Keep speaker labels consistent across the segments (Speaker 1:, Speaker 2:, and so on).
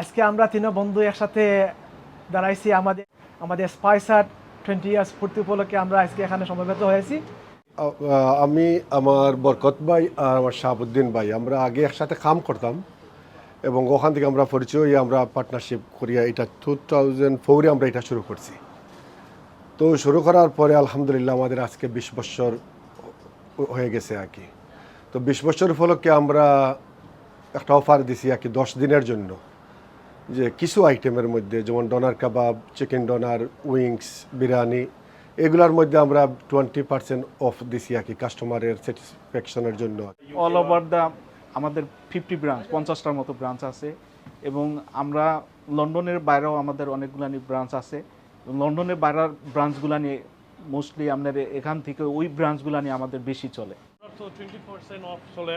Speaker 1: আজকে আমরা তিন বন্ধু একসাথে দাঁড়াইছি আমাদের আমাদের স্পাইসার টোয়েন্টি ইয়ার্স পূর্তি উপলক্ষে আমরা আজকে এখানে সমবেত হয়েছি।
Speaker 2: আমি আমার বরকত ভাই আর আমার শাহাবুদ্দিন ভাই, আমরা আগে একসাথে কাম করতাম এবং ওখান থেকে আমরা পরিচয়, আমরা পার্টনারশিপ করিয়া এটা টু থাউজেন্ড ফোরে আমরা এটা শুরু করছি। তো শুরু করার পরে আলহামদুলিল্লাহ আমাদের আজকে বিশ বছর হয়ে গেছে আর কি। তো বিশ বছর উপলক্ষে আমরা একটা অফার দিছি আর কি দশ দিনের জন্য। যে কিছু আইটেমের মধ্যে যেমন doner kebab chicken doner wings biryani এগুলোর মধ্যে আমরা টোয়েন্টি পার্সেন্ট অফ দিছি আর কি কাস্টমারের স্যাটিসফ্যাকশনের জন্য।
Speaker 3: অল ওভার দ্য আমাদের ফিফটি ব্রাঞ্চ পঞ্চাশটার মতো ব্রাঞ্চ আছে এবং আমরা লন্ডনের বাইরেও আমাদের অনেকগুলানি ব্রাঞ্চ আছে। লন্ডনের বাইরের ব্রাঞ্চগুলা নিয়ে মোস্টলি আমাদের এখান থেকে ওই ব্রাঞ্চগুলা নিয়ে আমাদের বেশি চলে।
Speaker 4: টোয়েন্টি পার্সেন্ট অফ চলে।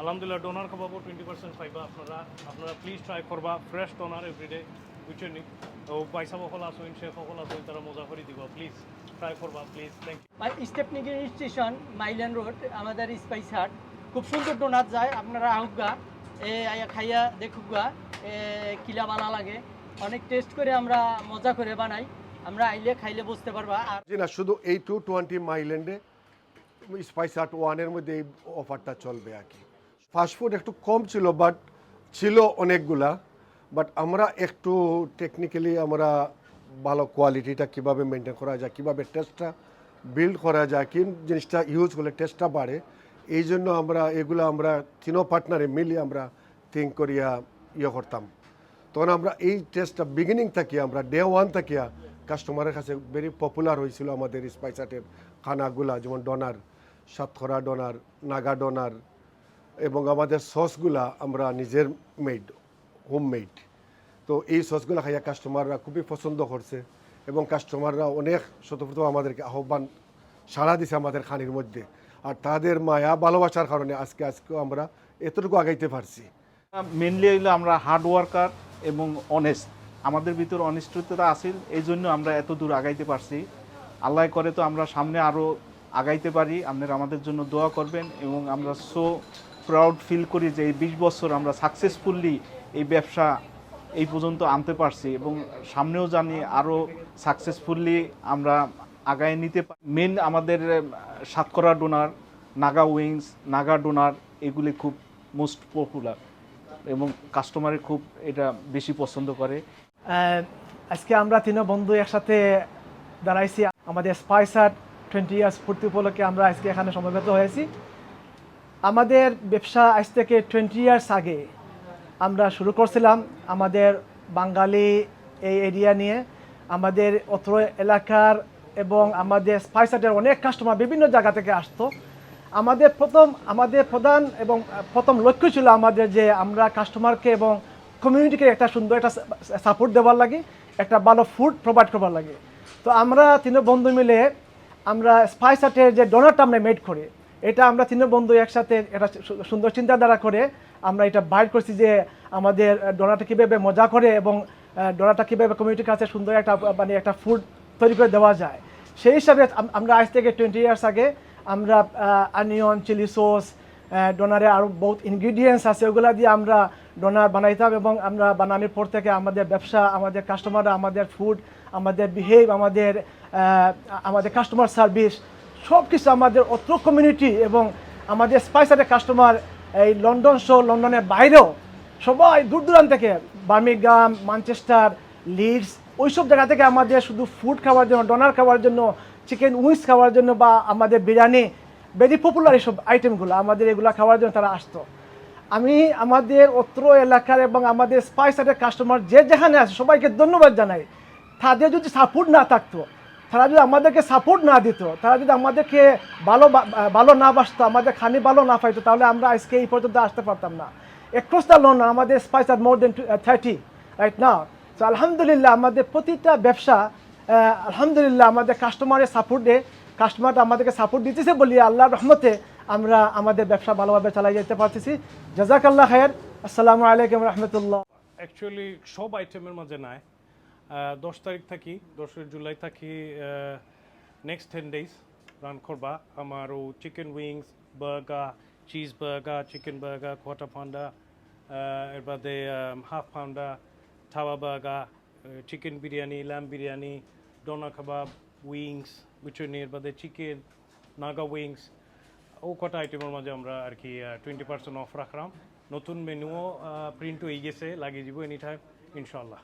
Speaker 4: আলহামদুলিল্লাহ ডোনার খাবাবো টোয়েন্টি পার্সেন্ট পাইবা আপনারা। আপনারা প্লিজ ট্রাই করবা ফ্রেশ ডোনার এভরিডে বুঝছেন নি? তো পয়সা সকল আসুন শেফ সকল আসুন তারা মজা করে দিব প্লিজ ট্রাই করবা প্লিজ থ্যাংক ইউ
Speaker 5: স্টেপনিক স্টেশন মাইলেন রোড আমাদের স্পাইস হাট খুব সুন্দর ডোনার যায় আপনারা আহুগা এ আয়া খাইয়া দেখুগা এ কিলা বালা লাগে। অনেক টেস্ট করে আমরা মজা করে বানাই আমরা আইলে খাইলে বুঝতে পারবা। আর
Speaker 2: জি না শুধু এই টু টোয়েন্টি মাইল্যান্ডে স্পাইস আর্ট ওয়ানের মধ্যে এই অফারটা চলবে আর কি। ফাস্টফুড একটু কম ছিল বাট ছিল অনেকগুলা। বাট আমরা একটু টেকনিক্যালি আমরা ভালো কোয়ালিটিটা কীভাবে মেনটেন করা যায়, কীভাবে টেস্টটা বিল্ড করা যায়, কি জিনিসটা ইউজ করলে টেস্টটা বাড়ে, এই জন্য আমরা এগুলো আমরা তিনো পার্টনারে মিলিয়ে আমরা থিঙ্ক করিয়া ইয়ে করতাম। তখন আমরা এই টেস্টটা বিগিনিং থেকে আমরা ডে ওয়ান থাকিয়া কাস্টমারের কাছে ভেরি পপুলার হয়েছিল আমাদের স্পাইসাটের খানাগুলা, যেমন ডোনার সাতখরা ডোনার নাগা ডনার এবং আমাদের সসগুলা আমরা নিজের মেড হোম মেড তো এই সসগুলো খাইয়া কাস্টমাররা খুবই পছন্দ করছে এবং কাস্টমাররা অনেক শতপ্রত আমাদেরকে আহ্বান সাড়া দিছে আমাদের খানির মধ্যে। আর তাদের মায়া, ভালোবাসার কারণে আজকে আজকেও আমরা এতটুকু আগাইতে পারছি।
Speaker 3: মেনলি হইল আমরা হার্ড ওয়ার্কার এবং অনেস্ট আমাদের ভিতর অনিশ্চয়তা আসিল এই জন্য আমরা এত দূর আগাইতে পারছি। আল্লাহ করে তো আমরা সামনে আরও আগাইতে পারি, আপনারা আমাদের জন্য দোয়া করবেন এবং আমরা সো প্রাউড ফিল করি যে এই বিশ বছর আমরা সাকসেসফুলি এই ব্যবসা এই পর্যন্ত আনতে পারছি এবং সামনেও জানি আরও সাকসেসফুলি আমরা আগায় নিতে পারি মেন আমাদের সাতকরা doner, Naga wings, Naga doner, এগুলি খুব মোস্ট পপুলার এবং কাস্টমারের খুব এটা বেশি পছন্দ করে।
Speaker 1: আজকে আমরা তিন বন্ধু একসাথে দাঁড়াইছি। আমাদের স্পাইসার টোয়েন্টি ইয়ার্স পূর্তি উপলক্ষে আমরা আজকে এখানে সমবেত হয়েছি। আমাদের ব্যবসা আজ থেকে টোয়েন্টি ইয়ার্স আগে আমরা শুরু করছিলাম আমাদের বাঙালি এই এরিয়া নিয়ে। আমাদের অত্র এলাকার এবং আমাদের স্পাইসাটের অনেক কাস্টমার বিভিন্ন জায়গা থেকে আসতো। আমাদের প্রথম, আমাদের প্রধান এবং প্রথম লক্ষ্য ছিল আমাদের যে আমরা কাস্টমারকে এবং কমিউনিটিকে একটা সুন্দর একটা সাপোর্ট দেওয়ার লাগে, একটা ভালো ফুড প্রোভাইড করবার লাগে। তো আমরা তিন বন্ধু মিলে আমরা স্পাইস আর্টের যে ডোনারটা আমরা মেড করি। এটা আমরা তিন বন্ধু একসাথে একটা সু- সুন্দর চিন্তাধারা করে আমরা এটা বাইর করছি যে আমাদের ডোনারটা কীভাবে মজা করে এবং ডোনাটা কীভাবে কমিউনিটির কাছে সুন্দর একটা মানে একটা ফুড তৈরি করে দেওয়া যায়। সেই হিসাবে আমরা আজ থেকে টোয়েন্টি ইয়ার্স আগে আমরা আনিয়ন চিলি সস ডোনারে আরও বহুত ইনগ্রিডিয়েন্টস আছে, ওগুলা দিয়ে আমরা ডোনার বানাইতাম এবং আমরা বানানোর পর থেকে আমাদের ব্যবসা, আমাদের কাস্টমাররা আমাদের ফুড আমাদের বিহেভ আমাদের আমাদের কাস্টমার সার্ভিস সব কিছু আমাদের অত্র কমিউনিটি এবং আমাদের স্পাইসারের কাস্টমার এই লন্ডন শো লন্ডনের বাইরেও সবাই দূর দূরান্ত থেকে বার্মিগাম ম্যানচেস্টার লিডস ওইসব জায়গা থেকে আমাদের শুধু ফুড খাওয়ার জন্য ডোনার খাওয়ার জন্য চিকেন উইংস খাওয়ার জন্য বা আমাদের বিরিয়ানি ভেরি পপুলার এইসব আইটেমগুলো আমাদের এগুলো খাওয়ার জন্য তারা আসতো। আমি আমাদের অত্র এলাকার এবং আমাদের স্পাইসারের কাস্টমার যে যেখানে আছে সবাইকে ধন্যবাদ জানাই। তাদের যদি সাপোর্ট না থাকতো তারা যদি আমাদেরকে সাপোর্ট না দিত, তারা যদি আমাদেরকে ভালো ভালো না বাসতো, আমাদের খানি ভালো না পাইতো, তাহলে আমরা আজকে এই পর্যন্ত আসতে পারতাম না। অ্যাক্রস লন্ডন আমাদের স্পাইস আর মোর দেন থার্টি রাইট না তো আলহামদুলিল্লাহ আমাদের প্রতিটা ব্যবসা আলহামদুলিল্লাহ আমাদের কাস্টমারের সাপোর্টে কাস্টমারটা আমাদেরকে সাপোর্ট দিতেছে বলি আল্লাহর রহমতে আমরা আমাদের ব্যবসা ভালোভাবে চালাই যেতে পারতেছি। জাজাকাল্লাহ খায়ের। আসসালামু আলাইকুম রহমতুল্লাহ।
Speaker 4: অ্যাকচুয়ালি সব আইটেমের মাঝে নাই। দশ তারিখ থাকি দশই জুলাই থাকি নেক্সট টেন ডেজ রান করবা। আমার chicken wings burger cheese burger chicken burger quarter pounder এর বাদে হাফ পাউন্ডা থাওয়া বাগা chicken biryani lamb biryani doner kebab wings বুঝছেন এর বাদে চিকেন নাগা উইংস ও কটা আইটেমের মাঝে আমরা আর কি টোয়েন্টি পার্সেন্ট অফ রাখলাম। নতুন মেনুও প্রিন্ট হয়ে গেছে, লাগিয়ে দিব এনি টাইম ইনশাল্লাহ